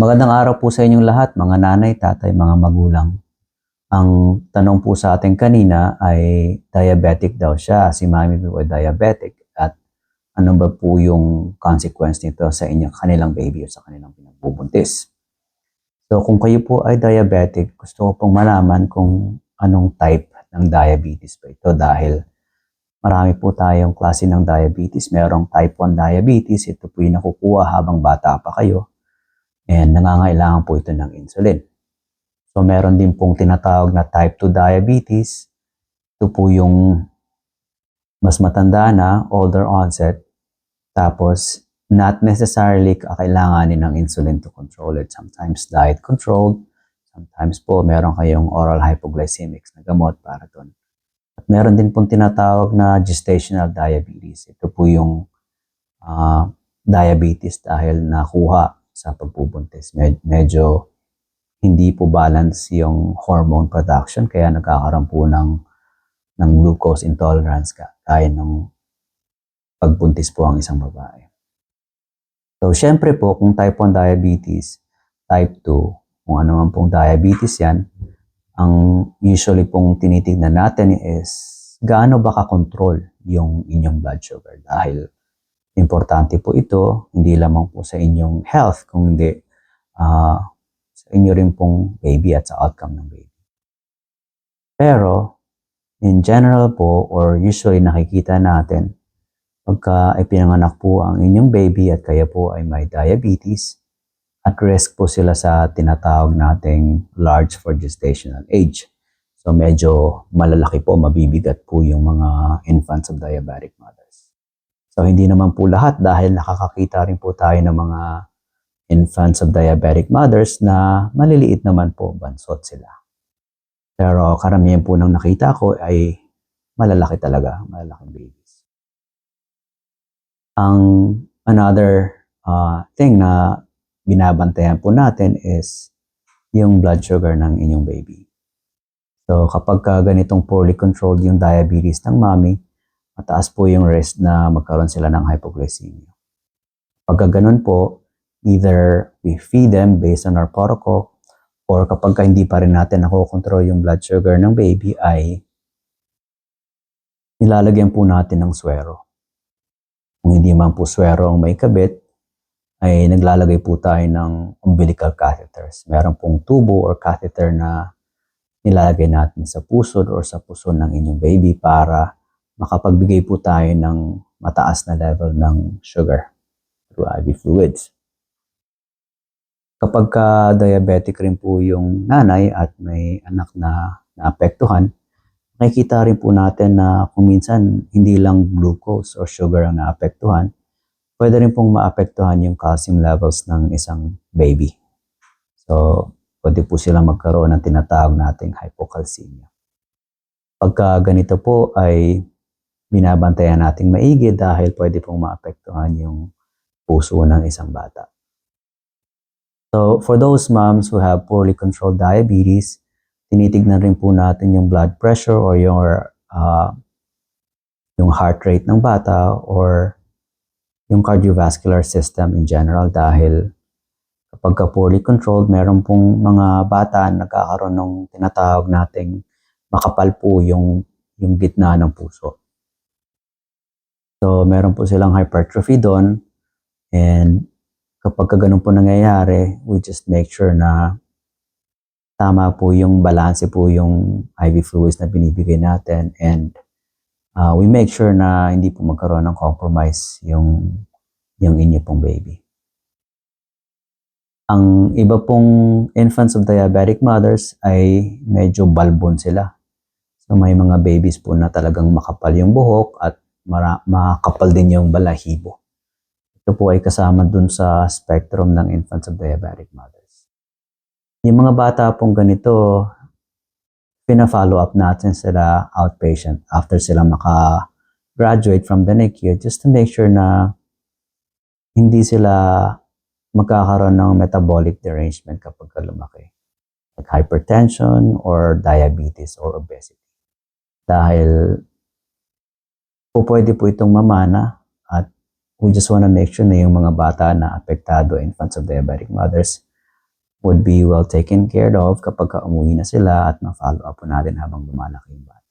Magandang araw po sa inyong lahat, mga nanay, tatay, mga magulang. Ang tanong po sa atin kanina ay diabetic daw siya. Si mami po ay diabetic at ano ba po yung consequence nito sa inyong kanilang baby o sa kanilang pinagbubuntis. So kung kayo po ay diabetic, gusto ko pong malaman kung anong type ng diabetes ba ito dahil marami po tayong klase ng diabetes. Merong type 1 diabetes, ito po yung nakukuha habang bata pa kayo and nangangailangan po ito ng insulin. So meron din pong tinatawag na type 2 diabetes. Ito po yung mas matanda na, older onset, tapos not necessarily kakailanganin ng insulin to control it. Sometimes diet controlled, sometimes po meron kayong oral hypoglycemics na gamot para doon. At meron din pong tinatawag na gestational diabetes. Ito po yung ah, diabetes dahil nakuha sa pagbubuntis. Med- medyo hindi po balance yung hormone production kaya nagkakaroon po ng, ng glucose intolerance ka, kaya ng pagbuntis po ang isang babae. So, syempre po, kung type 1 diabetes, type 2, kung ano man pong diabetes yan, ang usually pong tinitignan natin is gaano ba ka-control yung inyong blood sugar dahil importante po ito, hindi lamang po sa inyong health, kung hindi ah, sa inyo rin pong baby at sa outcome ng baby. Pero, in general po, or usually nakikita natin, pagka ay pinanganak po ang inyong baby at kaya po ay may diabetes, at risk po sila sa tinatawag nating large for gestational age. So medyo malalaki po, mabibigat po yung mga infants of diabetic mothers. So hindi naman po lahat dahil nakakakita rin po tayo ng mga infants of diabetic mothers na maliliit naman po, bansot sila. Pero karamihan po ng nakita ko ay malalaki talaga, malalaking babies. Ang another uh, thing na binabantayan po natin is yung blood sugar ng inyong baby. So kapag ka ganitong poorly controlled yung diabetes ng mommy, mataas po yung risk na magkaroon sila ng hypoglycemia. Pagka ganun po, either we feed them based on our protocol or kapag ka hindi pa rin natin nakokontrol yung blood sugar ng baby ay nilalagyan po natin ng swero. Kung hindi man po swero ang may kabit, ay naglalagay po tayo ng umbilical catheters. Meron pong tubo or catheter na nilalagay natin sa puso or sa puso ng inyong baby para makapagbigay po tayo ng mataas na level ng sugar through IV fluids. Kapag ka diabetic rin po yung nanay at may anak na naapektuhan, makikita rin po natin na kung minsan hindi lang glucose or sugar ang naapektuhan, pwede rin pong maapektuhan yung calcium levels ng isang baby. So, pwede po silang magkaroon ng tinatawag nating hypocalcemia. Pagka ganito po ay binabantayan nating maigi dahil pwede pong maapektuhan yung puso ng isang bata. So, for those moms who have poorly controlled diabetes, tinitignan rin po natin yung blood pressure or your uh, yung heart rate ng bata or yung cardiovascular system in general dahil kapag ka poorly controlled, meron pong mga bata na nagkakaroon ng tinatawag nating makapal po yung, yung gitna ng puso. So, meron po silang hypertrophy doon and kapag ka ganun po nangyayari, we just make sure na tama po yung balance po yung IV fluids na binibigay natin and uh, we make sure na hindi po magkaroon ng compromise yung yung inyo pong baby. Ang iba pong infants of diabetic mothers ay medyo balbon sila. So may mga babies po na talagang makapal yung buhok at mara- makapal din yung balahibo. Ito po ay kasama dun sa spectrum ng infants of diabetic mothers. Yung mga bata pong ganito, pina-follow up natin sila outpatient after sila maka-graduate from the NICU just to make sure na hindi sila magkakaroon ng metabolic derangement kapag ka lumaki. Like hypertension or diabetes or obesity. Dahil po pwede po itong mamana at we just wanna make sure na yung mga bata na apektado, infants of diabetic mothers, would be well taken care of kapag ka umuwi na sila at ma-follow up po natin habang lumalaki yung bata.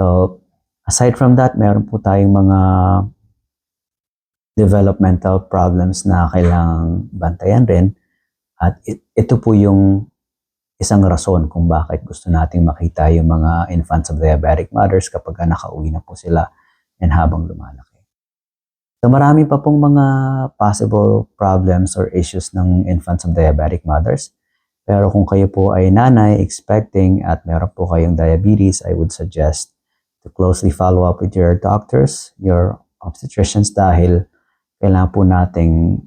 So, aside from that, meron po tayong mga developmental problems na kailangang bantayan rin. At it- ito po yung isang rason kung bakit gusto nating makita yung mga infants of diabetic mothers kapag ka nakauwi na po sila and habang lumalaki. So marami pa pong mga possible problems or issues ng infants of diabetic mothers. Pero kung kayo po ay nanay, expecting, at meron po kayong diabetes, I would suggest to closely follow up with your doctors, your obstetricians, dahil kailangan po nating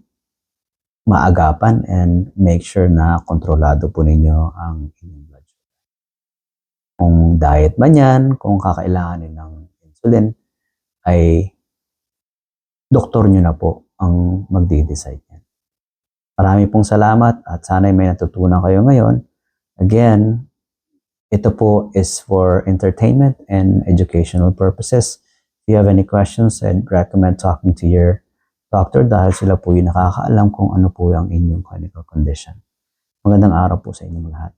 maagapan and make sure na kontrolado po ninyo ang inyong blood sugar. Kung diet man yan, kung kakailanganin ng insulin, ay doktor nyo na po ang magde-decide yan. Marami pong salamat at sana'y may natutunan kayo ngayon. Again, ito po is for entertainment and educational purposes. If you have any questions, I'd recommend talking to your doctor dahil sila po yung nakakaalam kung ano po ang inyong clinical condition. Magandang araw po sa inyong lahat.